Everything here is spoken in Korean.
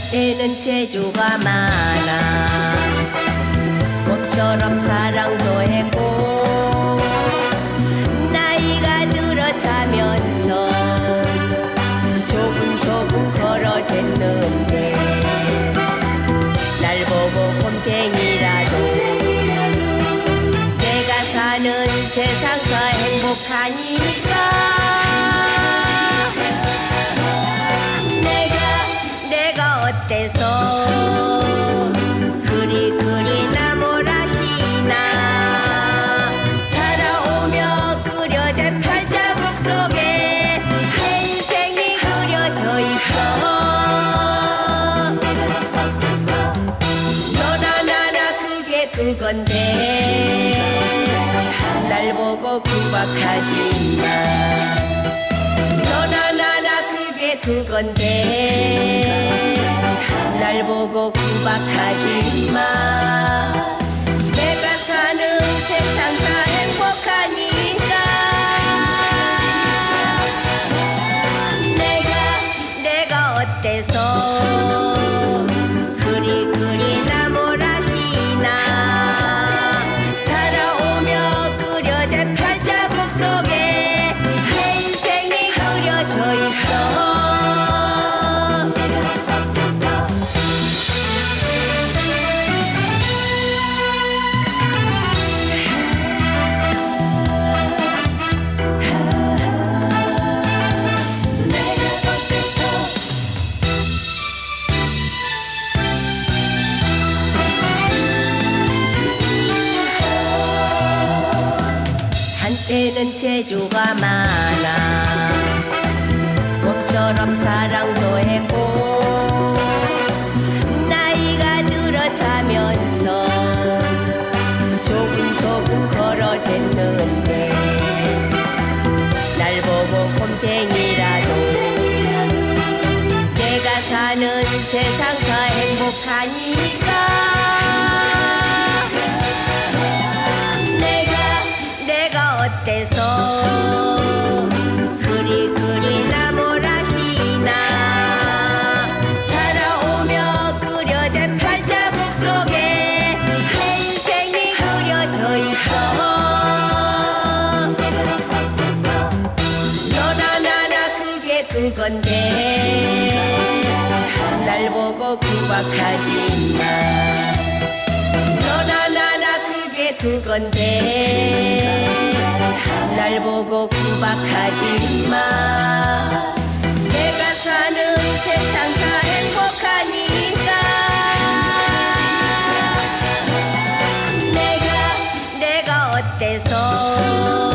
한때는 재주가 많아. 봄처럼 사랑도 했고 나이가 들어가면서 조금 조금 걸어댔는데 날 보고 곰탱이라도 내가 사는 세상서 행복하니까 어때서? 그리 그리 나무라시나? 살아오며 그려댄 발자국 속에 내 인생이 그려져 있어. 너나 나나 그게 그건데 날 보고 구박하지 마. 너나 나나 그게 그건데 날 보고 구박하지 마 내가 사는 세상 다 행복하니까. 내가 내가 어때서 한때는 재주가 많아. 봄처럼 사랑도 했고 나이가 들어가면서 조금 조금 걸어댔는데 날 보고 곰탱이라도 내가 사는 세상서 행복하니 어때서? 그리 그리 나무라시나? 살아오며 그려댄 발자국 속에 내 인생이 그려져 있어. 너나 나나 그게 그건데 날 보고 구박하지 마 너나 나나 그게 그건데 날 보고 구박하지 마. 내가 사는 세상 다 행복하니까. 내가 내가 어때서